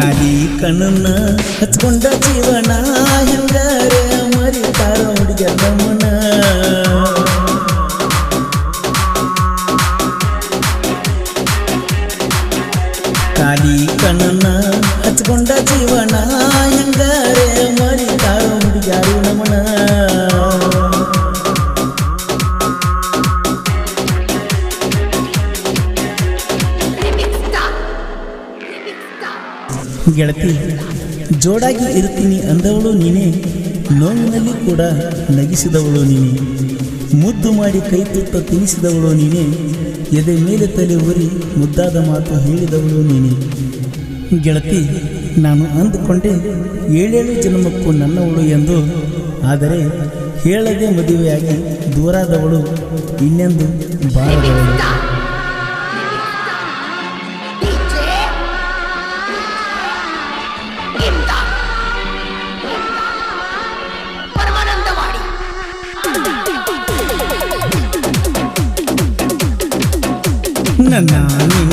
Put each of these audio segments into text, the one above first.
ಖಾಲಿ ಕಣ್ಣನ್ನ ಹಚ್ಕೊಂಡ ಜೀವನ ಹೆಂಗಾರೆ ಮರಿತಾರ ಹುಡುಗ ನಮ್ಮನ ಗೆಳತಿ, ಜೋಡಾಗಿ ಇರ್ತೀನಿ ಅಂದವಳು ನೀನೇ, ನೋವಿನಲ್ಲಿ ಕೂಡ ನಗಿಸಿದವಳು ನೀನೇ, ಮುದ್ದು ಮಾಡಿ ಕೈ ತುತ್ತ ತಿನ್ನಿಸಿದವಳು ನೀನೇ, ಎದೆ ಮೇಲೆ ತಲೆ ಊರಿ ಮುದ್ದಾದ ಮಾತು ಹೇಳಿದವಳು ನೀನೇ. ಗೆಳತಿ, ನಾನು ಅಂದುಕೊಂಡೆ ಏಳೇಳು ಜನ್ಮಕ್ಕೂ ನನ್ನವಳು ಎಂದು, ಆದರೆ ಹೇಳದೆ ಮದುವೆಯಾಗಿ ದೂರಾದವಳು ಇನ್ನೆಂದು ಬಾರದವಳು. ನನ್ನ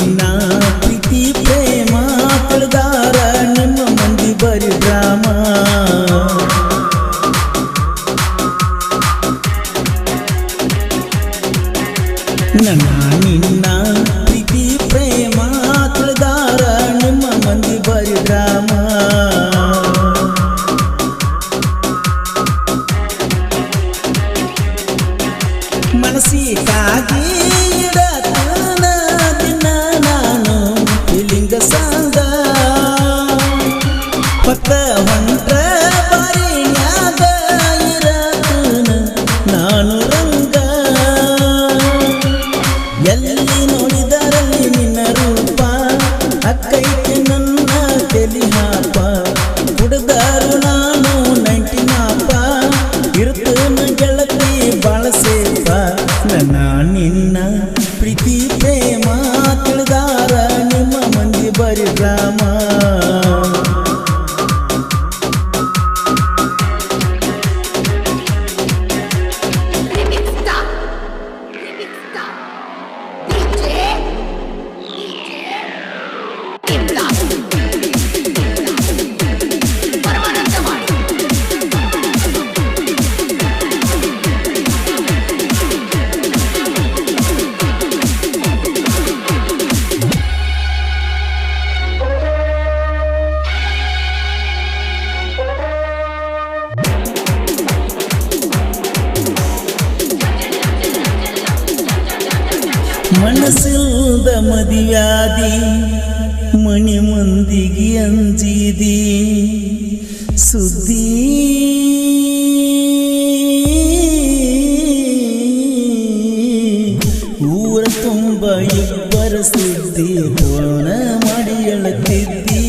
ಮನಸ್ಸಿಲ್ದ ಮದಿವ್ಯಾದಿ ಮಣಿ ಮಂದಿಗೆ ಅಂಜಿದಿ ಸುದ್ದಿ ಊರ ತುಂಬ ಇಬ್ಬರ ಸುದ್ದಿ ಫೋನ ಮಾಡಿ ಎಳತಿದ್ದಿ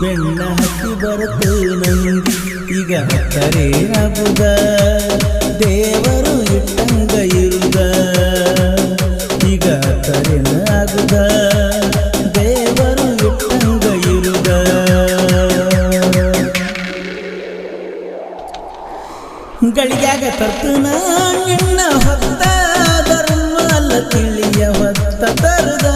ಬೆಣ್ಣ ಹತ್ತಿ ಬರತು ನಂದಿ ಈಗ ಹತ್ತರೆ ಆಗುದ ದೇವರು ಇಟ್ಟಂಗ ಇರುದ ಗಳಿಗ್ಯಾಗ ತರ್ತನ ನಿನ್ನ ಹೊತ್ತ ಧರ್ಮ ಅಲ್ಲ ತಿಳಿಯ ಹೊತ್ತ ತರುದ.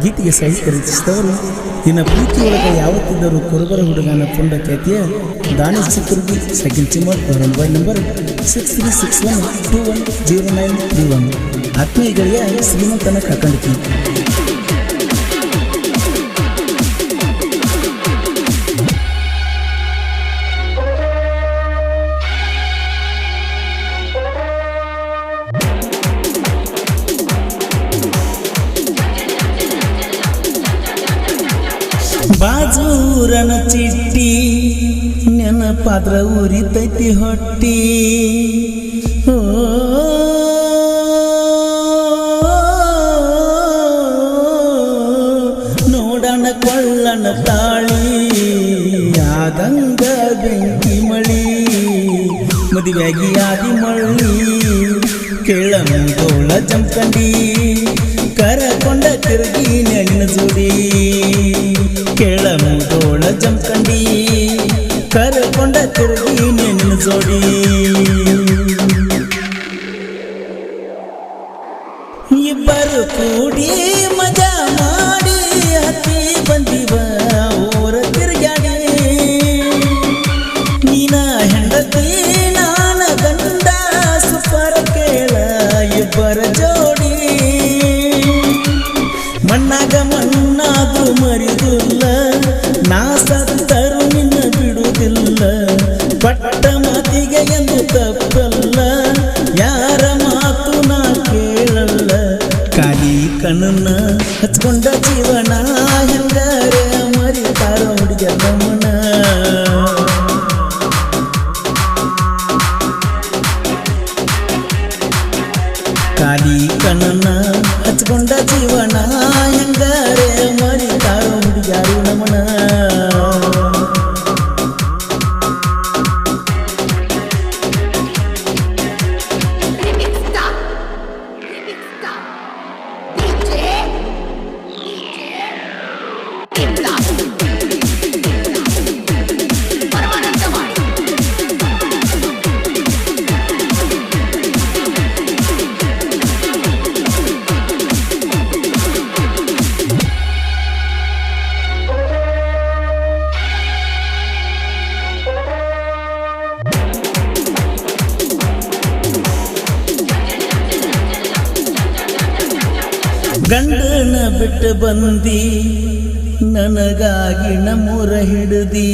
ಗೀತೆಗೆ ಸಾಹಿತ್ಯ ರಚಿಸಿದವರು ನಿನ್ನ ಪ್ರೀತಿಯೊಳಗೆ ಯಾವತ್ತಿದ್ದರೂ ಕುರುಬರ ಹುಡುಗನ ಪುಂಡ ಖ್ಯಾತಿಯ ದಾನಿ ಚಿತ್ರದುರ್ಗಿ ಸೆಕೆಂಡ್ ಚಿಮ್ಮರ್ ಅವರ mobile number six three six one two one zero nine three one ಆತ್ಮೀಯಗಳಿಗೆ ಶ್ರೀಮಂತನ ಕಾಕಂಡಿತಿ ಮಾಜೂರನ ಚಿಟ್ಟಿ, ನೆನಪಾದ್ರ ಉರಿತೈತಿ ಹೊಟ್ಟಿ. ನೋಡಣ ಕೊಳ್ಳಣ ತಾಳಿ, ಆದಂಗ ಬೆಂಕಿ ಮಳಿ. ಮದುವೆಯಾಗಿ ಆದಿ ಮಳ್ಳಿ ಕೇಳ ಮುಗೋಳ ಜಂಕಂಡಿ. ಕರಕೊಂಡ ತಿರುಗಿ ನೆಣ್ಣ ಸುಡಿ ಕೇಳ ಮುಗೋಳ ಜಂಕಂಡಿ ಕರಕೊಂಡ ತಿರುಗಿ ನೆಣ್ಣ ಜೋಡಿ. ಇಬ್ಬರು ಕೂಡಿ ಕಾಲಿ ಕಣ್ಣನ್ನ ಬಿಟ್ಟು ಬಂದಿ, ನನಗಾಗಿ ನಮ್ಮೂರ ಹಿಡಿದಿ.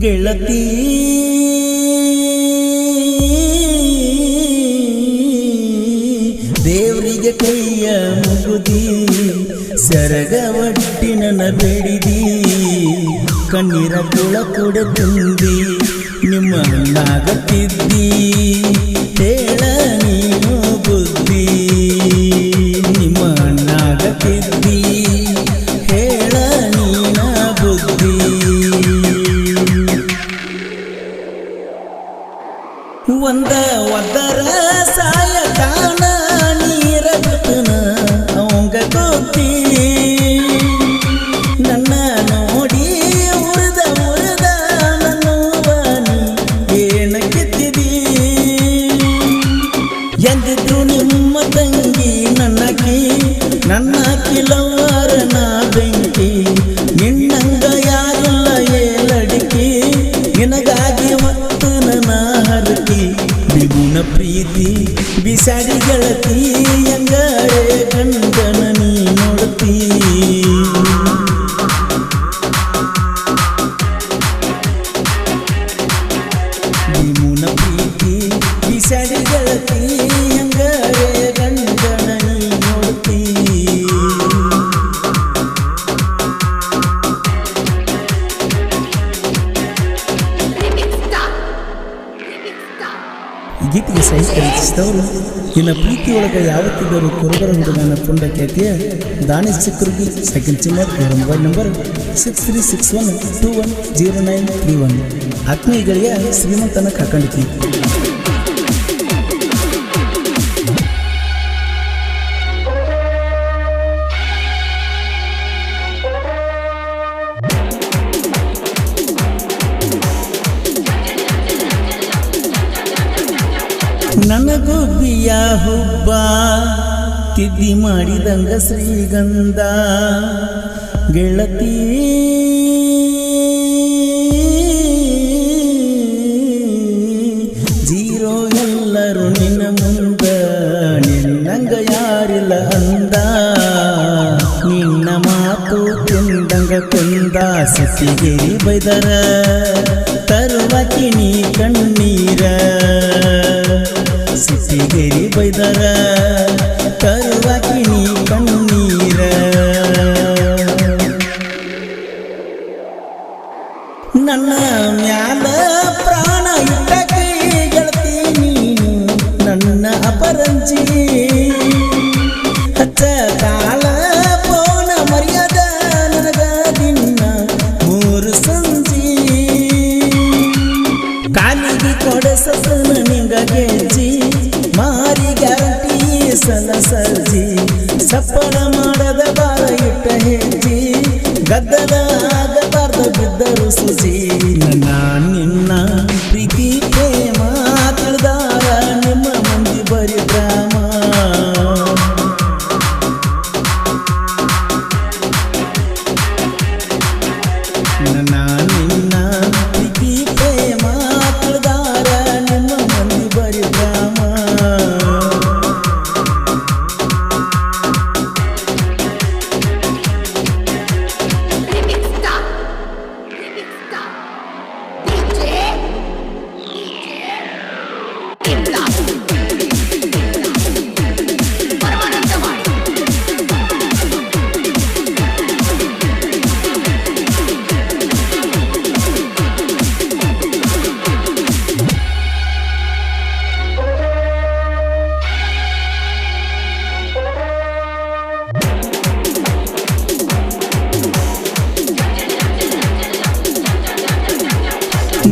ಗೆಳತಿ, ದೇವರಿಗೆ ಕೈಯ ಮುಗುದಿ ಸರಗವಟ್ಟಿ ನನ್ನ ಬೇಡಿದಿ. ಕಣ್ಣೀರ ಕುಳ ಕೊಡ ತುಂಬಿ ನಿಮ್ಮ ಒಂದ ಒದರ ಸಾಯತಾನ ನೀರ ಬಿಟ್ಟನ ಅವಂಗ ಗೊತ್ತಿ. ನನ್ನ ನೋಡಿ ಉರಿದ ಉರಿದ ನನ್ನವನಿ ಏನ ಕಿತ್ತಿದಿ? ಎಂದಿದ್ರು ನಿಮ್ಮ ತಂಗಿ ನನ್ನಕಿ ನನ್ನ ಕಿಲವಾರ ನಾ ಬೆಂಕಿ ಬಿಸಾಡಿ ಗೆಳತಿ ಎಂಗಾರೆ ಗಂಡನ ನೀ ನೋಡ್ತೀ. ನಿಮ್ಮುನ ಪ್ರೀತಿ ಬಿಸಾಡಿ ಗೆಳತಿ ರಚಿಸಿದವರು ಇನ್ನು ಪ್ರೀತಿಯೊಳಗೆ ಯಾವತ್ತಿದ್ದರೂ ಕುರುಬರ ಹುಡುಗನ ಪುಂಡ ಖ್ಯಾತಿಯ ದಾನೇಶ್ ಚಿಕ್ಕರುಗಿ ಸೆಕೆಂಡ್ ಚಿಮ್ಮರ್ ಇವರ mobile number six three six one two one zero nine three one ಆತ್ಮೀಯಗಳಿಗೆ ಶ್ರೀಮಂತನ ಕಾಕಂಡಿಕಿ. ನನಗೊಬ್ಬಿಯ ಹುಬ್ಬ, ತಿದ್ದಿ ಮಾಡಿದಂಗ ಶ್ರೀಗಂಧ. ಗೆಳತಿ, ಜೀರೋ ಎಲ್ಲರೂ ನಿನ್ನ ಮುಂದ, ನಿನ್ನಂಗ ಯಾರಿಲ್ಲ ಅಂದ. ನಿನ್ನ ಮಾತು ತಿಂದಂಗ ಕೊಂದ ಸಸಿಗೇರಿ ಬೈದರ ತರುವಕಿ ನೀ ಕಣ್ಣೀರ. ಸಿಸಿಗೇರಿ ಬೈದರ.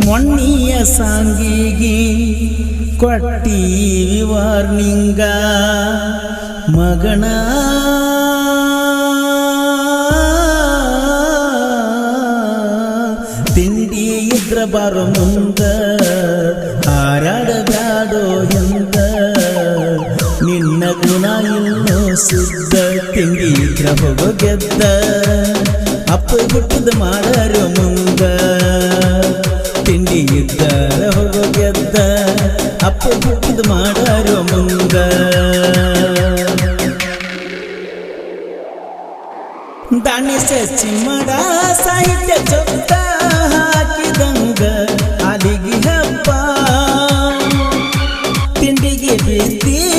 ಮೊನ್ನಿಯ ಸಾಂಗಿಗಿ ಕೊಟ್ಟೀವಿ ವಾರ್ನಿಂಗ. ಮಗಣ. ತಿಂಡಿ ಇದ್ರ ಬಾರ ಮುಂದ ಹಾರಾಡದಾಡೋ ಎಂದ. ನಿನ್ನ ಗುಣ ಇನ್ನೂ ಸುದ್ದ ತಿಂಡಿ ಇದ್ರ ಹೋಗೆದ್ದ ಅಪ್ಪ ಗುಟ್ಟದ ಮಾಡರು ಮುಂದ. ಅಪ್ಪ ಬುಕ್ಕದು ಮಾಡಾರೋ ಮುಂಗ. ದಾಣಿಸೆ ಚಿಮ್ಮಡ ಸಾಹಿತ್ಯ ಚೊತ್ತ ಹಾಕಿದಂಗ. ಅಲ್ಲಿಗೆ ಹಬ್ಬ. ತಿಂಡಿಗೆ ಬೀಳ್ತೀ